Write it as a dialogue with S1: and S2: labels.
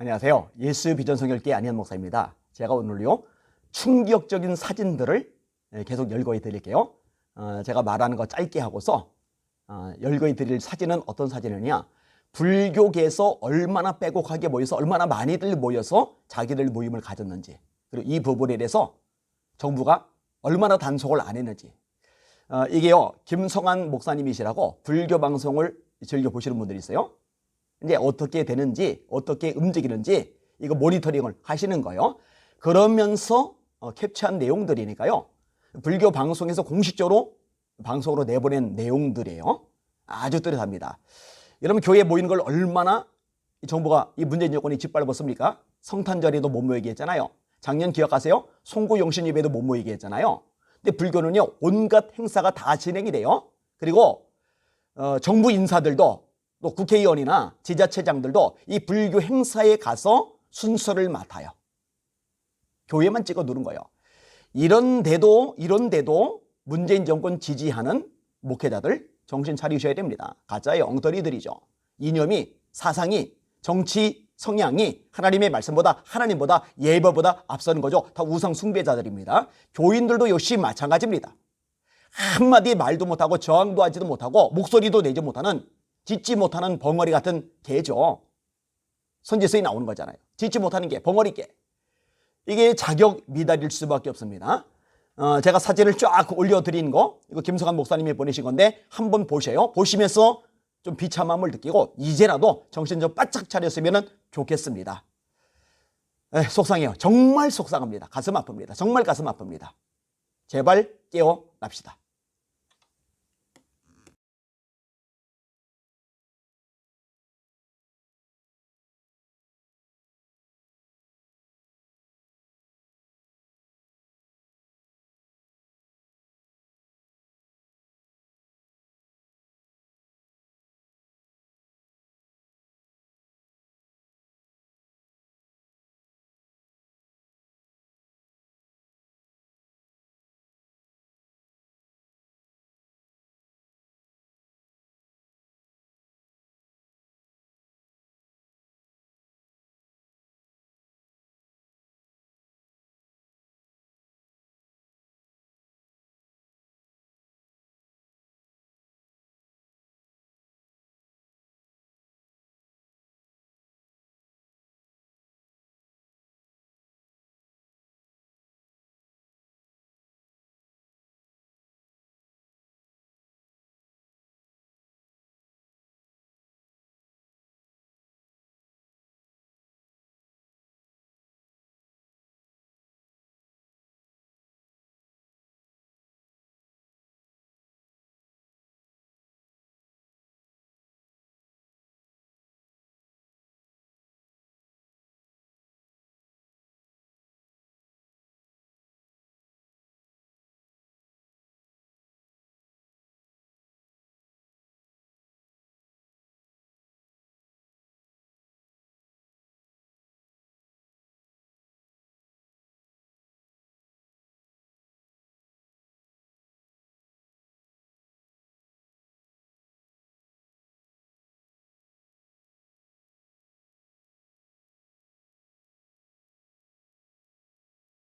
S1: 안녕하세요. 예수 비전 성결교회 안현 목사입니다. 제가 오늘요 충격적인 사진들을 예, 계속 열거해 드릴게요. 어, 제가 말하는 거 짧게 하고서 어, 열거해 드릴 사진은 어떤 사진이냐? 불교계에서 얼마나 빼곡하게 모여서 얼마나 많이들 모여서 자기들 모임을 가졌는지 그리고 이 부분에 대해서 정부가 얼마나 단속을 안 했는지 어, 이게요 김성한 목사님이시라고 불교 방송을 즐겨 보시는 분들이 있어요. 이제 어떻게 되는지 어떻게 움직이는지 이거 모니터링을 하시는 거예요. 그러면서 어, 캡처한 내용들이니까요. 불교 방송에서 공식적으로 방송으로 내보낸 내용들이에요. 아주 뚜렷합니다. 여러분 교회 모이는 걸 얼마나 이 정부가 이 문재인 정권이 짓밟았습니까? 성탄절에도 못 모이게 했잖아요. 작년 기억하세요? 송구 용신 예배도 못 모이게 했잖아요. 근데 불교는요 온갖 행사가 다 진행이 돼요. 그리고 어, 정부 인사들도 또 국회의원이나 지자체장들도 이 불교 행사에 가서 순서를 맡아요. 교회만 찍어 누른 거예요. 이런데도 이런데도 문재인 정권 지지하는 목회자들 정신 차리셔야 됩니다. 가짜의 엉터리들이죠. 이념이 사상이 정치 성향이 하나님의 말씀보다 하나님보다 예배보다 앞서는 거죠. 다 우상 숭배자들입니다. 교인들도 역시 마찬가지입니다. 한마디 말도 못하고 저항도 하지도 못하고 목소리도 내지 못하는 짓지 못하는 벙어리 같은 개죠. 선지서에 나오는 거잖아요. 짓지 못하는 게 벙어리 개. 이게 자격 미달일 수밖에 없습니다. 어, 제가 사진을 쫙 올려드린 거 이거 김성한 목사님이 보내신 건데 한번 보셔요. 보시면서 좀 비참함을 느끼고 이제라도 정신 좀 바짝 차렸으면 좋겠습니다. 에, 속상해요. 정말 속상합니다. 가슴 아픕니다. 정말 가슴 아픕니다. 제발 깨어납시다.